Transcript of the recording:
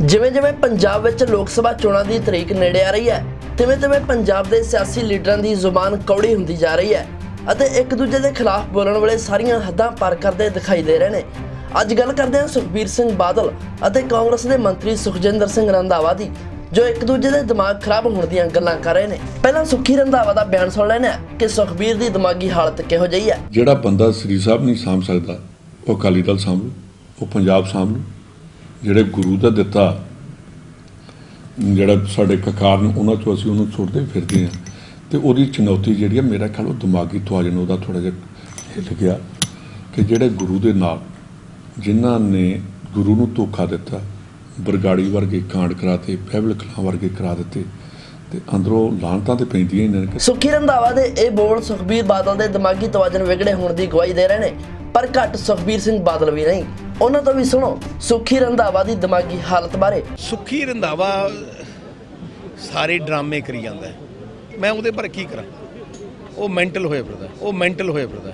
ਜਿਵੇਂ ਜਿਵੇਂ ਪੰਜਾਬ ਵਿੱਚ ਲੋਕ ਸਭਾ ਚੋਣਾਂ ਦੀ ਤਰੀਕ ਨੇੜੇ ਆ ਰਹੀ ਹੈ, ਤਿਵੇਂ ਤਿਵੇਂ ਪੰਜਾਬ ਦੇ ਸਿਆਸੀ ਲੀਡਰਾਂ ਦੀ ਜ਼ੁਬਾਨ ਕੌੜੀ ਹੁੰਦੀ ਜਾ ਰਹੀ ਹੈ ਅਤੇ ਇੱਕ ਦੂਜੇ ਦੇ ਖਿਲਾਫ ਬੋਲਣ ਵਾਲੇ ਸਾਰੀਆਂ ਹੱਦਾਂ ਪਾਰ ਕਰਦੇ ਦਿਖਾਈ ਦੇ ਰਹੇ ਨੇ। ਅੱਜ ਗੱਲ ਕਰਦੇ ਹਾਂ ਸੁਖਬੀਰ ਸਿੰਘ ਬਾਦਲ ਅਤੇ ਕਾਂਗਰਸ ਦੇ ਮੰਤਰੀ ਸੁਖਜਿੰਦਰ ਸਿੰਘ ਰੰਧਾਵਾ ਦੀ, ਜੋ ਇੱਕ ਦੂਜੇ ਦੇ ਦਿਮਾਗ ਖਰਾਬ ਹੋਣ ਦੀਆਂ ਗੱਲਾਂ ਕਰ ਰਹੇ ਨੇ। ਪਹਿਲਾਂ ਸੁਖੀ ਰੰਧਾਵਾ ਦਾ ਬਿਆਨ ਸੁਣ ਲੈਣਾ ਕਿ ਸੁਖਬੀਰ ਦੀ ਦਿਮਾਗੀ ਹਾਲਤ ਕਿਹੋ ਜਿਹੀ ਹੈ। ਜਿਹੜਾ ਬੰਦਾ ਸ੍ਰੀ ਸਾਹਿਬ ਨਹੀਂ ਸਾਂਭ ਸਕਦਾ, ਉਹ ਅਕਾਲੀ ਦਲ ਸਾਂਭ, ਉਹ ਪੰਜਾਬ ਸਾਂਭ। ਜਿਹੜੇ ਗੁਰੂ ਦਾ ਦਿੱਤਾ, ਜਿਹੜਾ ਸਾਡੇ ਕਕਾਰ ਨੂੰ ਉਹਨਾਂ ਚੋਂ ਅਸੀਂ ਉਹਨੂੰ ਛੋੜਦੇ ਫਿਰਦੇ ਆ ਤੇ ਉਹਦੀ ਚੁਣੌਤੀ ਜਿਹੜੀ ਆ, ਮੇਰਾ ਖਿਆਲ ਉਹ ਦਿਮਾਗੀ ਤਵਾਜਨ ਉਹਦਾ ਥੋੜਾ ਜਿਹਾ ਹਿੱਲ ਗਿਆ ਕਿ ਜਿਹੜੇ ਗੁਰੂ ਦੇ ਨਾਲ, ਜਿਨ੍ਹਾਂ ਨੇ ਗੁਰੂ ਨੂੰ ਧੋਖਾ ਦਿੱਤਾ, ਬਰਗਾੜੀ ਵਰਗੇ ਕਾਂਡ ਕਰਾਤੇ ਫੈਬਲ ਖਲਾਂ ਵਰਗੇ ਕਰਾ ਦਿੱਤੇ, ਤੇ ਅੰਦਰੋਂ ਲਾਹਨਤਾਂ ਤੇ ਪੈਂਦੀਆਂ ਇਹਨਾਂ ਨੇ ਕਿ ਸੁਖੀ ਰੰਧਾਵਾ ਦੇ ਇਹ ਬੋਲ ਸੁਖਬੀਰ ਬਾਦਲ ਦੇ ਦਿਮਾਗੀ ਤਵਾਜਨ ਵਿਗੜੇ ਹੋਣ ਦੀ ਗਵਾਹੀ ਦੇ ਰਹੇ ਨੇ, ਪਰ ਘੱਟ ਸੁਖਬੀਰ ਸਿੰਘ ਬਾਦਲ ਵੀ ਨਹੀਂ। ਉਹਨਾਂ ਤੋਂ ਵੀ ਸੁਣੋ, ਸੁਖੀ ਰੰਧਾਵਾ ਦੀ ਦਿਮਾਗੀ ਹਾਲਤ ਬਾਰੇ। ਸੁੱਖੀ ਰੰਧਾਵਾ ਸਾਰੇ ਡਰਾਮੇ ਕਰੀ ਜਾਂਦਾ ਮੈਂ ਉਹਦੇ ਪਰ ਕੀ ਕਰਾਂ? ਉਹ ਮੈਂਟਲ ਹੋਏ ਫਿਰਦਾ, ਉਹ ਮੈਂਟਲ ਹੋਏ ਫਿਰਦਾ।